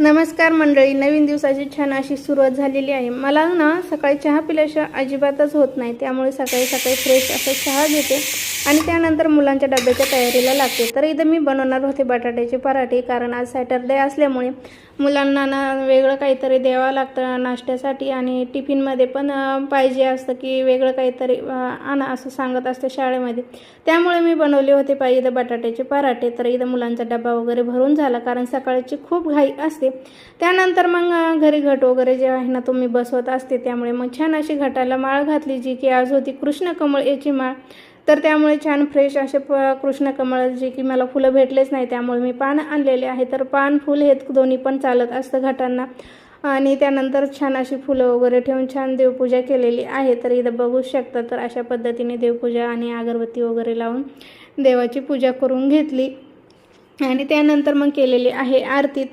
नमस्कार मंडळी नवीन दिवसाची छान अशी सुरुवात झालेली आहे. मला ना सकाळी चहा पिल्याशिवाय अजिबातच होत नाही त्यामुळे सकाळी सकाळी फ्रेश असा चहा घेते आणि त्यानंतर मुलांच्या डब्याच्या तयारीला लागते. तर इथं मी बनवणार होते बटाट्याचे पराठे कारण आज सॅटरडे असल्यामुळे मुलांना ना वेगळं काहीतरी द्यावं लागतं नाश्त्यासाठी आणि टिफिनमध्ये पण पाहिजे असतं की वेगळं काहीतरी आणा असं सांगत असतं शाळेमध्ये. त्यामुळे मी बनवले होते पाहिजे इथं बटाट्याचे पराठे. तर इथं मुलांचा डबा वगैरे भरून झाला कारण सकाळची खूप घाई असते. त्यानंतर मग घरी घट वगैरे जे आहे ना तो मी बसवत असते त्यामुळे मग छान अशी घटाला माळ घातली जी की आज होती कृष्णकमळ याची माळ. तर त्यामुळे छान फ्रेश असे प कृष्णकमळ जे की मला फुलं भेटलेच नाही त्यामुळे मी पान आणलेले आहे. तर पान फुल हे दोन्ही पण चालत असतं घटांना. आणि त्यानंतर छान अशी फुलं वगैरे ठेवून छान देवपूजा केलेली आहे. तर इथं बघू शकता तर अशा पद्धतीने देवपूजा आणि अगरबत्ती वगैरे लावून देवाची पूजा करून घेतली. आणि त्यानंतर मग केलेली आहे आरती. तर